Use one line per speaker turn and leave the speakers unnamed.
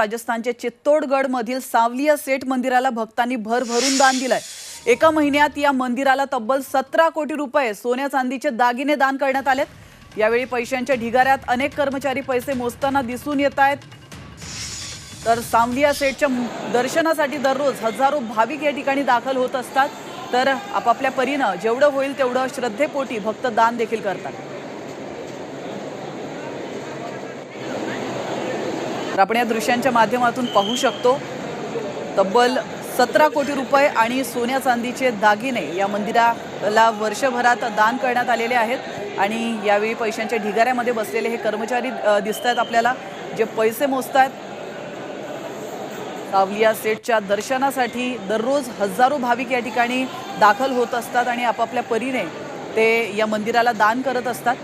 राजस्थानच्या चित्तोडगड मधील सावलिया सेठ मंदिराला भक्तांनी भरभरून दान दिलंय. एका महिन्यात या मंदिराला तब्बल सतरा कोटी रुपये सोन्या चांदीचे दागिने दान करण्यात आलेत. यावेळी पैशांच्या ढिगाऱ्यात अनेक कर्मचारी पैसे मोजताना दिसून येत आहेत. तर सावलिया सेठच्या दर्शनासाठी दररोज हजारो भाविक या ठिकाणी दाखल होत असतात. तर आपापल्या परीनं जेवढं होईल तेवढं श्रद्धेपोटी भक्त दान देखील करतात. तर आपण या दृश्यांच्या माध्यमातून पाहू शकतो. तब्बल सतरा कोटी रुपये आणि सोन्या चांदीचे दागिने या मंदिराला वर्षभरात दान करण्यात आलेले आहेत. आणि यावेळी पैशांच्या ढिगाऱ्यामध्ये बसलेले हे कर्मचारी दिसत आहेत आपल्याला जे पैसे मोजतायत. सावलिया सेठच्या दर्शनासाठी दररोज हजारो भाविक या ठिकाणी दाखल होत असतात आणि आपापल्या परीने ते या मंदिराला दान करत असतात.